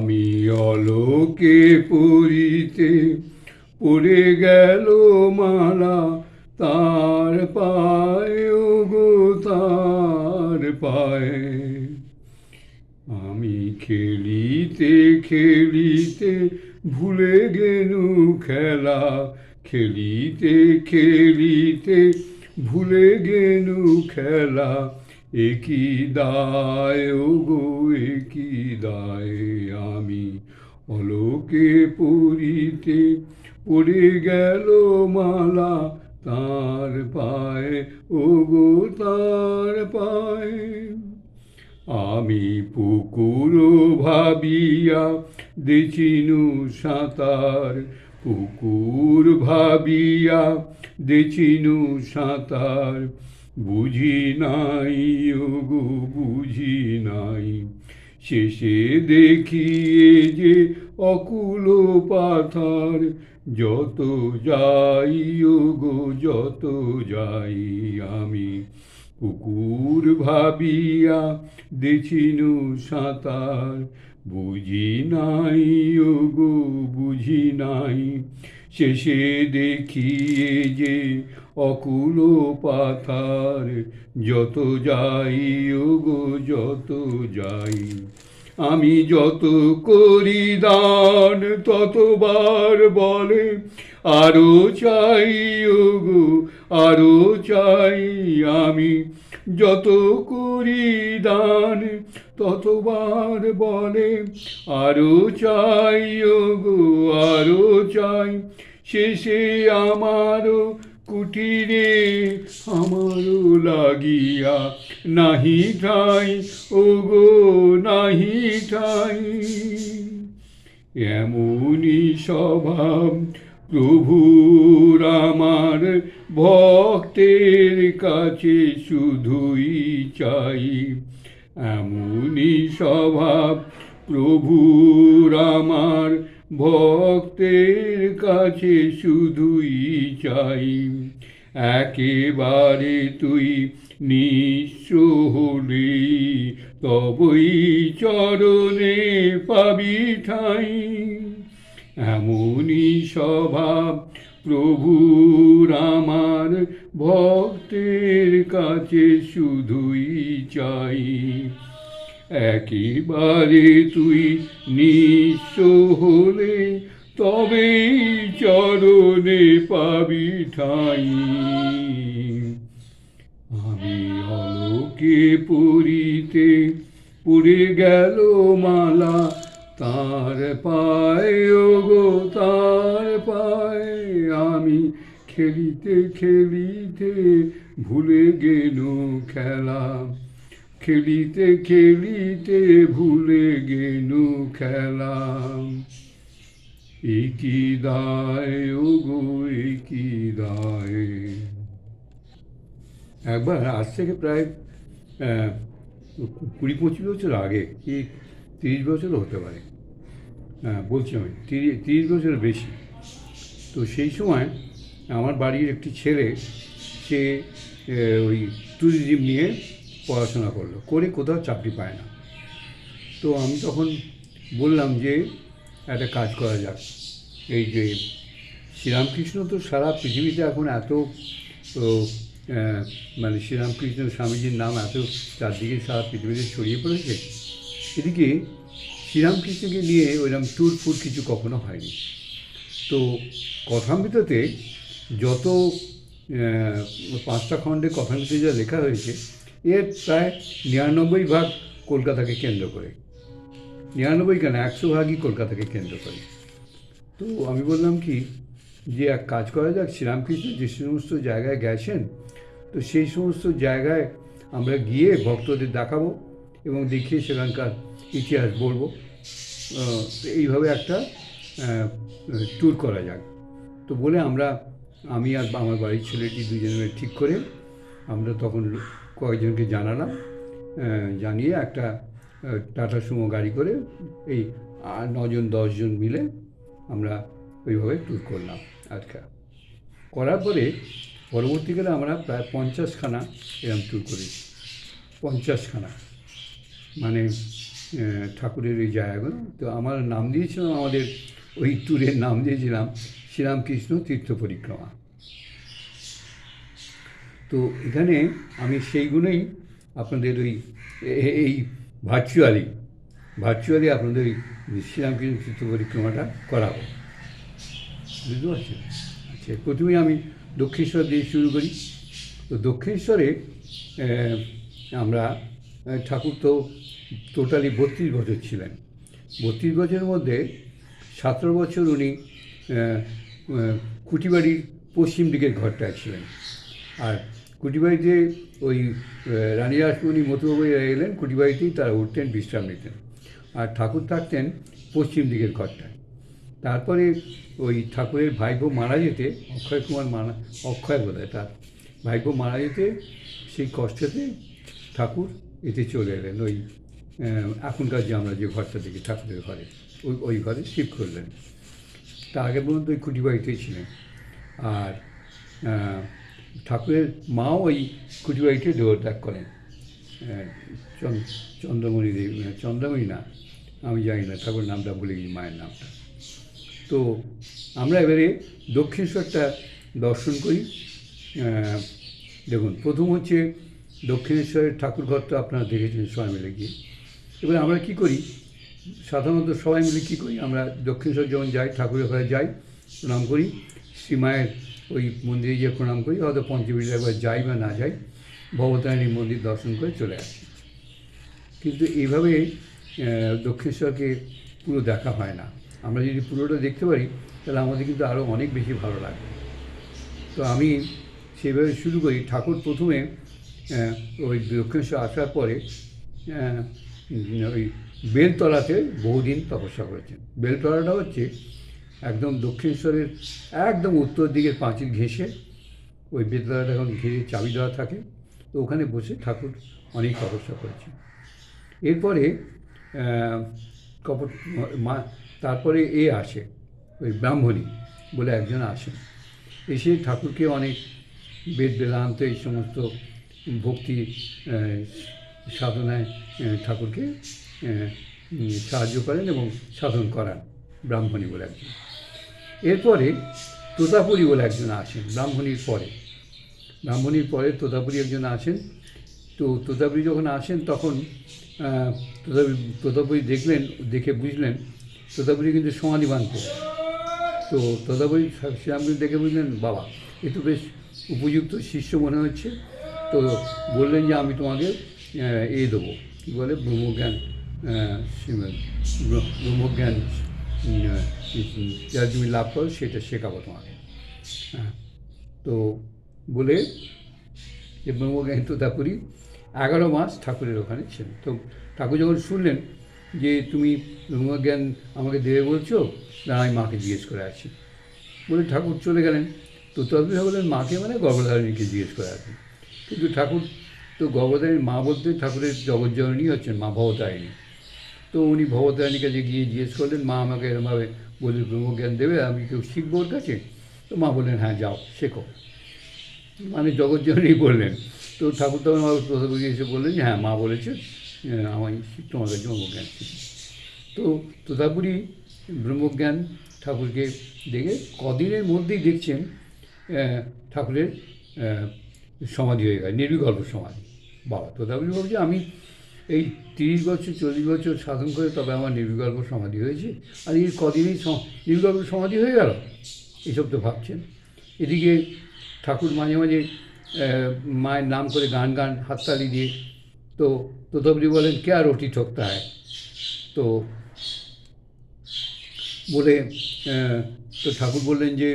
আমি অলোকে পড়িতে পড়ে গেল মালা, তার পায়ে গো তার পায়ে। আমি খেলিতে খেলিতে ভুলে গেলু খেলা, খেলিতে খেলিতে ভুলে গেলু খেলা একই দায় গো একই দায়। আমি অলোকে পড়িতে পড়ে গেল মালা তার পায়ে ও গো তার পায়ে। আমি পুকুর ভাবিয়া দেচিনু সাঁতার, পুকুর ভাবিয়া দেচিনু সাঁতার। বুঝি নাই গো বুঝি নাই। শেষে দেখিয়ে যে অকুল পাথার, যত যাই গো যত যাই, আমি কুকুর ভাবিয়া দেছিনু সাঁতার। বুঝি নাই গো বুঝি নাই। শেষে দেখিয়ে যে অকুল পাথার যত যাই গো যত যাই। আমি যত করি দান, ততবার বলে, আরও চাই গো আরও চাই আমি। যত করি দান, ততবার বলে, আরও চাই গো আরও চাই। শেষে আমারও কুটিরে আমারও লাগিয়া নাহি ঠাই ও গো নাহি ঠাই। এমনই স্বভাব প্রভুর আমার ভক্তের কাছে শুধুই চাই। এমনই স্বভাব প্রভুর আমার ভক্তের কাছে শুধুই চাই। একেবারে তুই নিঃস্ব তবই চরণে পাবি ঠাই। এমনই স্বভাব প্রভুর আমার ভক্তের কাছে শুধুই চাই। একেবারে তুই নিঃস্ব হলে তবেই চরণে পাবি ঠাই। আমি অলোকে পুরীতে পুড়ে গেল মালা, তার পায়ে গো তার পায়ে আমি খেলিতে খেলিতে ভুলে গেল খেলা। খেলিতে খেলিতে ভুলে গেল খেলা একই দায় ও গো একই দায়। একবার আজ থেকে প্রায় কুড়ি পঁচিশ বছর আগে, কি তিরিশ বছরও হতে পারে। হ্যাঁ বলছি আমি তিরিশ তিরিশ বছর বেশি। তো সেই সময় আমার বাড়ির একটি ছেলে, সে ওই ট্যুরিজম নিয়ে পড়াশোনা করল। করে কোথাও চাকরি পায় না। তো আমি তখন বললাম যে, একটা কাজ করা যাক। এই যে, শ্রীরামকৃষ্ণ তো সারা পৃথিবীতে এখন এত মানে শ্রীরামকৃষ্ণ স্বামীজির নাম এত চারদিকে সারা পৃথিবীতে ছড়িয়ে পড়েছে। এদিকে শ্রীরামকৃষ্ণকে নিয়ে ওইরকম ট্যুর ফুর কিছু কখনো হয়নি। তো কথামৃততে যত পাঁচটা খণ্ডে কথামৃতে যা লেখা হয়েছে এর প্রায় নিরানব্বই ভাগ কলকাতাকে কেন্দ্র করে। নিরানব্বই কেন, একশো ভাগই কলকাতাকে কেন্দ্র করে। তো আমি বললাম কি, যে এক কাজ করা যাক, শ্রীরামকৃষ্ণ যে সমস্ত জায়গায় গেছেন, তো সেই সমস্ত জায়গায় আমরা গিয়ে ভক্তদের দেখাবো এবং দেখিয়ে সেখানকার ইতিহাস বলব। এইভাবে একটা ট্যুর করা যাক। তো বলে আমরা, আমি আর আমার বাড়ির ছেলেটি দুজনে ঠিক করে আমরা তখন কয়েকজনকে জানালাম জানিয়ে একটা টাটা সুমো গাড়ি করে এই নজন, দশজন মিলে আমরা ওইভাবে ট্যুর করলাম আজকে। করার পরে পরবর্তীকালে আমরা প্রায় পঞ্চাশখানা এরকম ট্যুর করেছি পঞ্চাশখানা। মানে ঠাকুরের ওই জায়গাগুলো। তো আমার নাম দিয়েছিলাম, আমাদের ওই ট্যুরের নাম দিয়েছিলাম, শ্রীরামকৃষ্ণ তীর্থ পরিক্রমা। তো এখানে আমি সেইগুলোই আপনাদের ওই এই ভার্চুয়ালি ভার্চুয়ালি আপনাদের ওই শ্রীরামকৃষ্ণ চিত্র পরিক্রমাটা করাবো। বুঝতে পারছেন? আচ্ছা প্রথমে আমি দক্ষিণেশ্বর দিয়ে শুরু করি। তো দক্ষিণেশ্বরে আমরা ঠাকুর তো টোটালি বত্রিশ বছর ছিলেন। বত্রিশ বছরের মধ্যে সতেরো বছর উনি কুটিবাড়ির পশ্চিম দিকের ঘরটায় ছিলেন। আর কুটিবাড়িতে ওই রানী রাসমণি মতুবাবু এলেন, কুটিবাড়িতেই তারা উঠতেন, বিশ্রাম নিতেন। আর ঠাকুর থাকতেন পশ্চিম দিকের ঘরটায়। তারপরে ওই ঠাকুরের ভাইপো মারা যেতে, অক্ষয় কুমার মারা, অক্ষয় বোধ তার ভাইপো মারা যেতে, সেই কষ্টতে ঠাকুর এতে চলে এলেন। ওই এখনকার যে আমরা যে ঘরটা দেখি ঠাকুরের ঘরে, ওই ওই ঘরে শিফট করলেন। তার আগে পর্যন্ত ওই খুঁটি বাড়িতেই ছিলেন। আর ঠাকুরের মাও ওই খুঁটি বাড়িতে দেহত্যাগ করেন। চন্দ্রমণি দেবী চন্দ্রমণি না, আমি জানি না ঠাকুর নামটা ভুলে গেছি, মায়ের নামটা। তো আমরা এবারে দক্ষিণেশ্বরটা দর্শন করি। দেখুন, প্রথম হচ্ছে দক্ষিণেশ্বরের ঠাকুর তো আপনারা দেখেছেন সবাই মিলে গিয়ে। এবারে আমরা কি করি? সাধারণত সবাই মিলে কী করি? আমরা দক্ষিণেশ্বর যখন যাই, ঠাকুরের ঘরে যাই, প্রণাম করি। শ্রীমায়ের ওই মন্দিরে যে প্রণাম করি, হয়তো পঞ্চমীর একবার যাই বা না যাই ভবতারিণী মন্দির দর্শন করে চলে আসি। কিন্তু এইভাবে দক্ষিণেশ্বরকে পুরো দেখা হয় না। আমরা যদি পুরোটা দেখতে পারি, তাহলে আমাদের কিন্তু আরও অনেক বেশি ভালো লাগবে। তো আমি সেইভাবে শুরু করি। ঠাকুর প্রথমে ওই দক্ষিণেশ্বর আসার পরে ওই বেলতলাতে বহুদিন তপস্যা করেছেন। বেলতলাটা হচ্ছে একদম দক্ষিণেশ্বরের, একদম উত্তর দিকের পাঁচিল ঘেঁষে ওই বেলতলাটা এখন ঘিরে চাবি দেওয়া থাকে। তো ওখানে বসে ঠাকুর অনেক তপস্যা করেছেন। এরপরে কপট, মা, তারপরে এ আসে, ওই ব্রাহ্মণী বলে একজন আসেন। এসে ঠাকুরকে অনেক বেদ বেদান্ত এই সমস্ত ভক্তি সাধনায় ঠাকুরকে সাহায্য করেন এবং সাধন করান ব্রাহ্মণী বলে একজন। এরপরে তোতাপুরী বলে একজন আসেন, ব্রাহ্মণীর পরে। ব্রাহ্মণীর পরে তোতাপুরী একজন আসেন। তো তোতাপুরী যখন আসেন, তখন তোতাপুরী তোতাপুরী দেখলেন, দেখে বুঝলেন, তোতাপুরী কিন্তু সমাধিবান করে তো তদাবলী শ্রীরামকৃষ্ণ দেখে বুঝলেন, বাবা, এ তো বেশ উপযুক্ত শিষ্য মনে হচ্ছে। তো বললেন যে, আমি তোমাকে এ দেবো। কী বলে? ব্রহ্মজ্ঞান ব্রহ্মজ্ঞান যা তুমি লাভ করো সেটা শেখাবো তোমাকে হ্যাঁ তো বলে যে ব্রহ্মজ্ঞান তোতাপুরী এগারো মাস ঠাকুরের ওখানে ছিলেন। তো ঠাকুর যখন শুনলেন যে তুমি ব্রহ্মজ্ঞান আমাকে দেবে বলছো, না, আমি মাকে জিজ্ঞেস করে আছি বলে ঠাকুর চলে গেলেন। তো তবে বললেন, মাকে মানে গর্ভধারিণীকে জিজ্ঞেস করে আছেন কিন্তু ঠাকুর তো গর্ভধারিণী মা বলতে ঠাকুরের জগজ্জননী হচ্ছেন, মা ভবতারিণী। তো উনি ভবতারিণীর কাছে গিয়ে জিজ্ঞেস করলেন, মা আমাকে এরমভাবে বলে ব্রহ্মজ্ঞান দেবে? আমি কেউ শিখব ওর কাছে? তো মা বললেন হ্যাঁ যাও, শেখো। মানে জগজ্জননী বললেন। তো ঠাকুর তখন আমার প্রসাদপুরি এসে বললেন হ্যাঁ মা বলেছে শি- তোমার কাছে ব্রহ্মজ্ঞান শিখি তো তোতাপুরি ব্রহ্মজ্ঞান ঠাকুরকে দেখে কদিনের মধ্যেই দেখছেন ঠাকুরের সমাধি হয়ে গেছে নির্বিকল্প সমাধি। বাবা তোতাপুরি ভাবছে আমি এই তিরিশ বছর, চল্লিশ বছর সাধন করে তবে আমার নির্বিকল্প সমাধি হয়েছে। আর এই কদিনই নির্বিকল্প সমাধি হয়ে গেল? এসব তো ভাবছেন। এদিকে ঠাকুর মাঝে মাঝে মায়ের নাম করে গান গান, হাততালি দিয়ে তো তোতাবলি বলেন, কে আর রুটি ঠকতা হয়? তো বলে তো ঠাকুর বললেন যে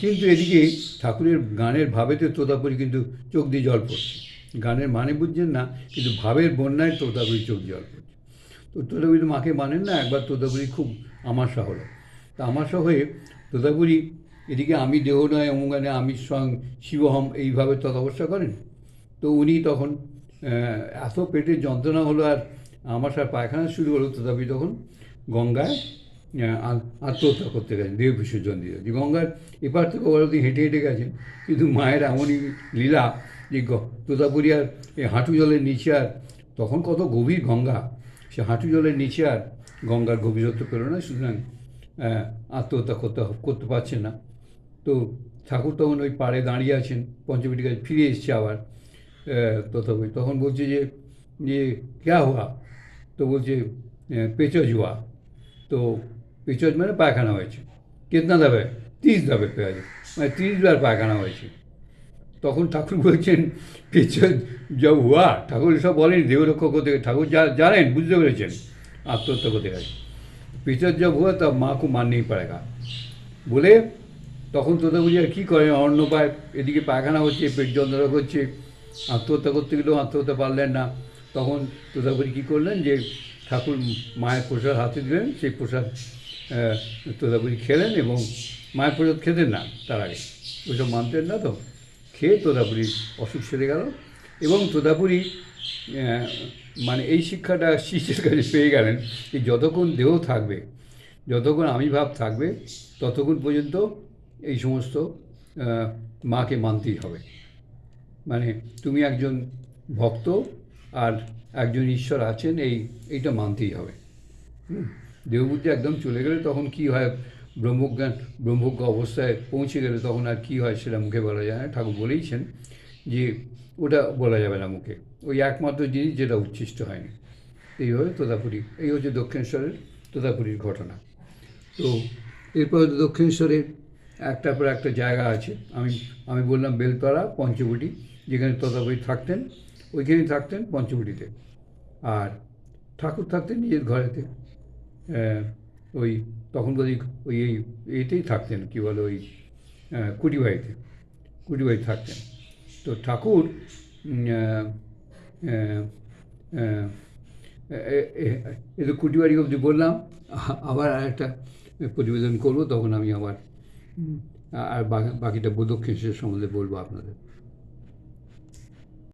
কিন্তু এদিকে ঠাকুরের গানের ভাবেতে তোতাপুরি কিন্তু চোখ দিয়ে জল পড়ছে। গানের মানে বুঝছেন না, কিন্তু ভাবের বন্যায় তোতাপুরি চোখ জল পড়ছে। তো তোতাপুরি তো মাকে মানেন না, একবার তোতাপুরি খুব আমাশা হলো। তা আমাশা হয়ে তোতাপুরি এদিকে আমি দেহ নয় অমুগানে আমি স্বয়ং শিবহম এইভাবে তদবস্থা করেন। তো উনি তখন এত পেটে যন্ত্রণা হলো আর আমাশার পায়খানা শুরু হলো তথাপি তখন গঙ্গায় আত্মহত্যা করতে গেছেন, দেহ বিসর্জন দিয়ে। গঙ্গার এপার থেকে অব্দি হেঁটে হেঁটে গেছেন, কিন্তু মায়ের এমনই লীলা যে গ- তোতাপুরি আর এই হাঁটু জলের নিচে আর তখন কত গভীর গঙ্গা। সে হাঁটু জলের নিচে আর গঙ্গার গভীরত্ব পেল না, সুতরাং আত্মহত্যা করতে করতে পারছেন না। তো ঠাকুর তখন ওই পাড়ে দাঁড়িয়ে আছেন, পঞ্চবটি কাছে ফিরে এসছে আবার তথাপি তখন বলছে যে যে ক্যা হুয়া তো বলছে পেচজ হুয়া তো পেচজ মানে পায়খানা হয়েছে। কেতনা দাবে তিরিশ দাবে পেঁয়াজ। মানে তিরিশ বার পায়খানা হয়েছে। তখন ঠাকুর বলছেন পেচজ যা হুয়া ঠাকুর সব বলেন দেহরক্ষক করতে ঠাকুর যা জানেন বুঝতে পেরেছেন আত্মহত্যা করতে গেছে। পেচজ যা হুয়া তা মা কো মাননেই পারেগা বলে তখন তোতা বুঝি আর কী করেন অন্য পায় এদিকে পায়খানা হচ্ছে পেট যন্ত্রণা করছে আত্মহত্যা করতে গেলেও আত্মহত্যা পারলেন না। তখন তোতাপুরি কী করলেন যে ঠাকুর মায়ের প্রসাদ হাতে দিলেন সেই প্রসাদ আহ, তোতাপুরি খেলেন এবং মায়ের প্রসাদ খেতেন না তার আগে। ওইসব মানতেন না তো? খেয়ে তোতাপুরির অসুখ সেরে গেল। এবং তোতাপুরি আহ, মানে এই শিক্ষাটা শিষ্যের কাছে পেয়ে গেলেন যে যতক্ষণ দেহ থাকবে যতক্ষণ আমি ভাব থাকবে ততক্ষণ পর্যন্ত এই সমস্ত মাকে মানতেই হবে। মানে তুমি একজন ভক্ত আর একজন ঈশ্বর আছেন এই এইটা মানতেই হবে। দেহবুদ্ধি একদম চলে গেলে তখন কি হয়? ব্রহ্মজ্ঞান, ব্রহ্মজ্ঞ অবস্থায় পৌঁছে গেলে তখন আর কী হয় সেটা মুখে বলা যায় না। ঠাকুর বলেইছেন যে ওটা বলা যাবে না মুখে। ওই একমাত্র জিনিস যেটা উচ্ছিষ্ট হয়নি। এইভাবে তোতাপুরি। এই হচ্ছে দক্ষিণেশ্বরের তোতাপুরীর ঘটনা। তো এরপর দক্ষিণেশ্বরের একটার পর একটা জায়গা আছে। আমি আমি বললাম বেলতলা, পঞ্চবটি, যেখানে তথাপতি থাকতেন, ওইখানেই থাকতেন পঞ্চবটিতে। আর ঠাকুর থাকতেন নিজের ঘরেতে। ওই তখন বলি, ওই, এই এতেই থাকতেন। কী বলে, ওই কুটিবাড়িতে কুটিবাড়ি থাকতেন। তো ঠাকুর এ- তো কুটিবাড়ি অবধি বললাম, আবার আরেকটা প্রতিবেদন করব, তখন আমি আবার আর বাকি- বাকিটা দক্ষিণেশ্বর সম্বন্ধে বলব আপনাদের।